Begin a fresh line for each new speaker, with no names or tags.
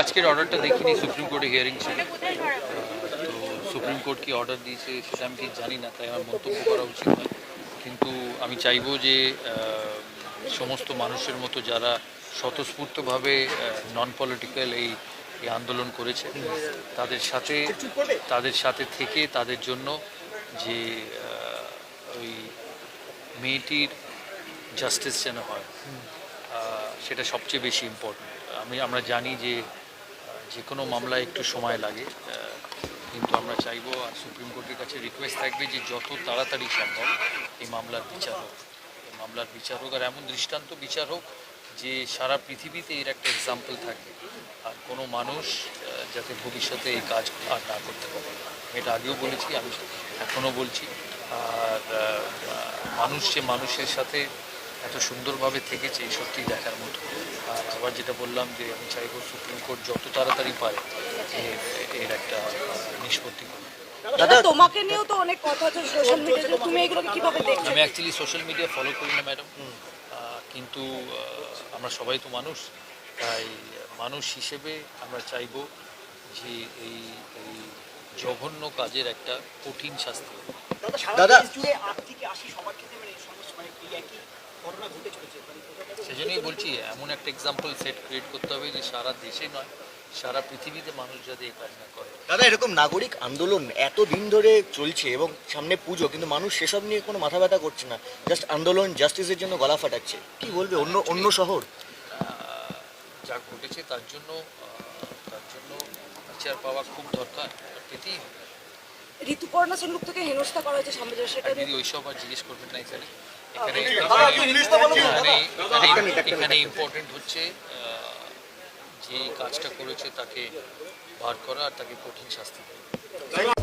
আজকের অর্ডারটা দেখিনি, সুপ্রিম কোর্টে হিয়ারিং ছিল। তো সুপ্রিম কোর্ট কি অর্ডার দিয়েছে সেটা আমি ঠিক জানি না, তাই আমার মন্তব্য করা উচিত নয়। কিন্তু আমি চাইব যে সমস্ত মানুষের মতো যারা স্বতঃস্ফূর্তভাবে নন পলিটিক্যাল এই এই আন্দোলন করেছে, তাদের সাথে তাদের সাথে থেকে তাদের জন্য যে ওই মেয়েটির জাস্টিস যেন হয় সেটা সবচেয়ে বেশি ইম্পর্টেন্ট আমি, আমরা জানি যে যে কোনো মামলায় একটু সময় লাগে কিন্তু আমরা চাইব আর সুপ্রিম কোর্টের কাছে রিকোয়েস্ট থাকবে যে যত তাড়াতাড়ি সম্ভব এই মামলার বিচার হোক। এই মামলার বিচার হোক আর এমন দৃষ্টান্ত বিচার হোক যে সারা পৃথিবীতে এর একটা এক্সাম্পল থাকে। আর কোনো মানুষ যাতে ভবিষ্যতে এই কাজ আর না করতে পারে। এটা আগেও বলেছি, আমি এখনও বলছি। আর মানুষ যে মানুষের সাথে এত সুন্দরভাবে থেকেছে সত্যি দেখার মতো। আর আবার যেটা বললাম যে আমি চাইব সুপ্রিম কোর্ট যত তাড়াতাড়ি পারে এর এর একটা নিষ্পত্তি করবে
দাদা তোমাকে নিয়েও তো অনেক কথা হচ্ছে সোশ্যাল মিডিয়াতে তুমি এগুলোকে কীভাবে দেখছ?
আমি অ্যাকচুয়ালি সোশ্যাল মিডিয়া ফলো করি না ম্যাডাম কিন্তু আমরা সবাই তো মানুষ। তাই মানুষ হিসেবে আমরা চাইব যে এই এই জঘন্য কাজের একটা কঠিন শাস্তি।
দাদা
গেল
সেজন্যই বলছি এমন একটা এক্সাম্পল সেট ক্রিয়েট করতে হবে যে সারা দেশে নয় সারা পৃথিবীতে মানুষ যাতে এই কাজ না করে।
দাদা এরকম নাগরিক আন্দোলন এত দিন ধরে চলছে এবং সামনে পুজো কিন্তু মানুষ সেসব নিয়ে কোনো মাথা ব্যথা করছে না জাস্ট আন্দোলন জাস্টিসের জন্য গলা ফাটাচ্ছে। কি বলবে অন্য অন্য শহর?
যা ঘটেছে তার জন্য তার জন্য বিচার পাওয়া খুব দরকার পেতেই হবে।
ঋতুপর্ণা সেনগুপ্তকে হেনস্থা করা হয়েছে সামনে সেটা
দিদি ওইসব আর জিজ্ঞেস করবেন না এখানে। এখানে ইম্পর্টেন্ট হচ্ছে যে কাজটা করেছে তাকে বার করা আর তাকে কঠিন শাস্তি দেওয়া।